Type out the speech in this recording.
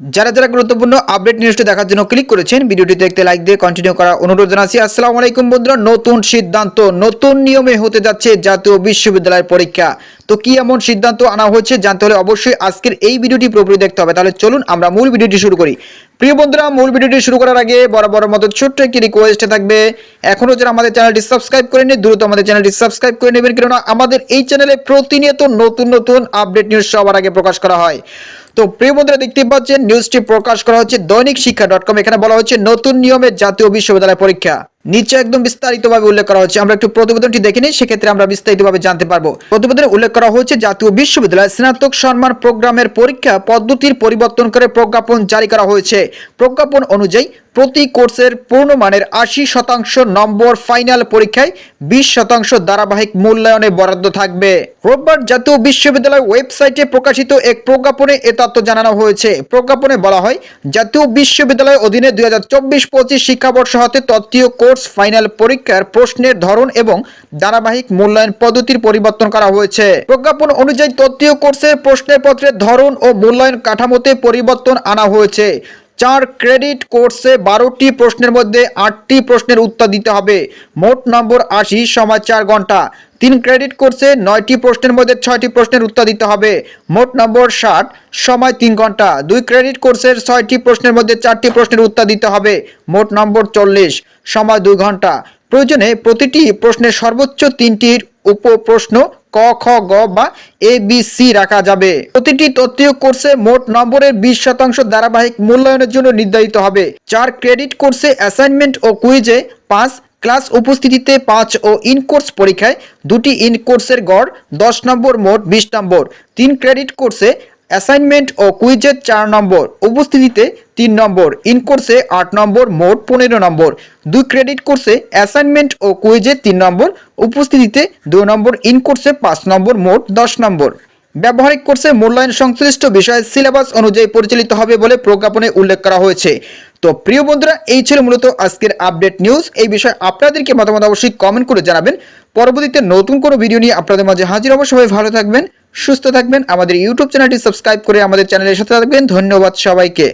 যারা যারা গুরুত্বপূর্ণ আপডেট নিউজটি দেখার জন্য ক্লিক করেছেন ভিডিওটি দেখতে লাইক দিয়ে কন্টিনিউ করার অনুরোধ জানাচ্ছি। আসসালামু আলাইকুম বন্ধুরা, নতুন সিদ্ধান্ত, নতুন নিয়মে হতে যাচ্ছে জাতীয় বিশ্ববিদ্যালয়ের পরীক্ষা। তো কি এমন সিদ্ধান্ত আনা হয়েছে জানতে হলে অবশ্যই আজকের এই ভিডিওটি পুরোপুরি দেখতে হবে। তাহলে চলুন আমরা মূল ভিডিওটি শুরু করি। প্রিয় বন্ধুরা, মূল ভিডিওটি শুরু করার আগে বরাবর মতো ছোট্ট একটি রিকোয়েস্ট থাকবে। এখনও যারা আমাদের চ্যানেলটি সাবস্ক্রাইব করে করেনি দ্রুত আমাদের চ্যানেলটি সাবস্ক্রাইব করে নেবেন। কেননা আমাদের এই চ্যানেলে প্রতিনিয়ত নতুন নতুন আপডেট নিউজ সবার আগে প্রকাশ করা হয়। তো প্রিয় বন্ধুরা দেখতে পাচ্ছেন নিউজটি প্রকাশ করা হচ্ছে দৈনিক শিক্ষা ডট কম এখানে বলা হচ্ছে নতুন নিয়মে জাতীয় বিশ্ববিদ্যালয় পরীক্ষা। নিচে একদম বিস্তারিতভাবে উল্লেখ করা হচ্ছে। আমরা একটু প্রতিবেদনটি দেখে নিই, সেক্ষেত্রে আমরা বিস্তারিতভাবে জানতে পারব। প্রতিবেদনে উল্লেখ করা হচ্ছে জাতীয় বিশ্ববিদ্যালয় স্নাতক সম্মান প্রোগ্রামের পরীক্ষা পদ্ধতির পরিবর্তন করে প্রজ্ঞাপন জারি করা হয়েছে। প্রজ্ঞাপন অনুযায়ী প্রতি কোর্সের পূর্ণমানের আশি শতাংশ নম্বর ফাইনাল পরীক্ষায় বিশ শতাংশ ধারাবাহিক মূল্যায়নে বরাদ্দ থাকবে। রোববার জাতীয় বিশ্ববিদ্যালয় ওয়েবসাইটে প্রকাশিত এক প্রজ্ঞাপনে এ তথ্য জানানো হয়েছে। প্রজ্ঞাপনে বলা হয়, জাতীয় বিশ্ববিদ্যালয় অধীনে দুই হাজার চব্বিশ পঁচিশ শিক্ষাবর্ষ হতে তত্ত্বীয় কোর্স ফাইনাল পরীক্ষার প্রশ্নের ধরন এবং ধারাবাহিক মূল্যায়ন পদ্ধতির পরিবর্তন করা হয়েছে। প্রজ্ঞাপন অনুযায়ী তত্ত্বীয় কোর্সের প্রশ্নের পত্রের ধরন ও মূল্যায়ন কাঠামোতে পরিবর্তন আনা হয়েছে। চার ক্রেডিট কোর্সে বারোটি প্রশ্নের মধ্যে আটটি প্রশ্নের উত্তর দিতে হবে। মোট নম্বর আশি সময় চার ঘণ্টা। তিন ক্রেডিট কোর্সে নয়টি প্রশ্নের মধ্যে ছয়টি প্রশ্নের উত্তর দিতে হবে। মোট নম্বর ষাট, সময় তিন ঘণ্টা। দুই ক্রেডিট কোর্সের ছয়টি প্রশ্নের মধ্যে চারটি প্রশ্নের উত্তর দিতে হবে। মোট নম্বর চল্লিশ, সময় দুই ঘণ্টা। প্রয়োজনে প্রতিটি প্রশ্নের সর্বোচ্চ তিনটির উপ প্রশ্ন ক, খ, গ বা এ, বি, সি রাখা যাবে। প্রতিটি তত্ত্বীয় কোর্সে মোট নম্বরের বিশ শতাংশ ধারাবাহিক মূল্যায়নের জন্য নির্ধারিত হবে। চার ক্রেডিট কোর্সে অ্যাসাইনমেন্ট ও কুইজে পাঁচ ক্লাস উপস্থিতিতে পাঁচ ও ইন কোর্স পরীক্ষায় দুটি ইন কোর্সের গড় দশ নম্বর মোট বিশ নম্বর। তিন ক্রেডিট কোর্সে অ্যাসাইনমেন্ট ও কুইজের চার নম্বর। উপস্থিতিতে তিন নম্বর। ইন কোর্সে আট নম্বর, মোট পনেরো নম্বর। দুই ক্রেডিট কোর্সে অ্যাসাইনমেন্ট ও কুইজে তিন নম্বর। উপস্থিতিতে দুই নম্বর ইন কোর্সে পাঁচ নম্বর, মোট দশ নম্বর। ব্যবহারিক কোর্সে মূল্যায়ন সংশ্লিষ্ট বিষয়ে সিলেবাস অনুযায়ী পরিচালিত হবে বলে প্রজ্ঞাপনে উল্লেখ করা হয়েছে। তো প্রিয় বন্ধুরা, এই ছিল মূলত আজকের আপডেট নিউজ এই বিষয়ে আপনাদেরকে মতামত অবশ্যই কমেন্ট করে জানাবেন। পরবর্তীতে নতুন কোনো ভিডিও নিয়ে আপনাদের মাঝে হাজির হব। সবাই ভালো থাকবেন, সুস্থ থাকবেন। আমাদের ইউটিউব চ্যানেলটি সাবস্ক্রাইব করে আমাদের চ্যানেলের সাথে থাকবেন। ধন্যবাদ সবাইকে।